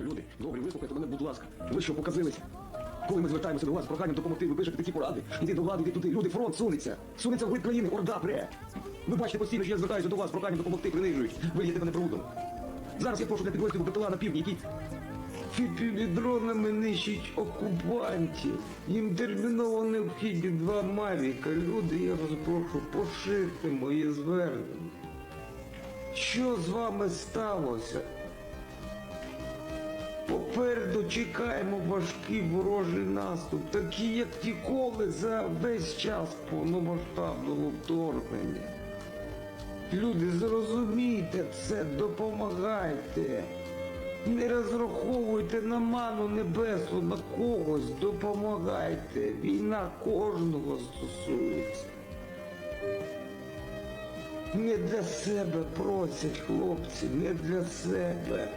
Люди, добрі, вислухайте мене, будь ласка. Ви що показилися? Коли ми звертаємося до вас з проханням допомогти, ви пишете такі поради. Іди до влади, іди туди. Люди, фронт сунеться. Сунеться в глиб країни, орда пре. Ви бачите постійно, що я звертаюся до вас з проханням допомогти, принижують. Ви є мене брудом. Зараз я прошу для підрозділу БПЛА на півдні, який Фіпівідронами нищить окупантів. Їм терміново необхідні два мавіка. Люди, я вас прошу, поширте моє звернення. Що з вами сталося? Попереду чекаємо важкий ворожий наступ, такий, як ніколи за весь час повномасштабного вторгнення. Люди, зрозумійте це, допомагайте. Не розраховуйте на ману небесу, на когось допомагайте. Війна кожного стосується. Не для себе просять хлопці, не для себе.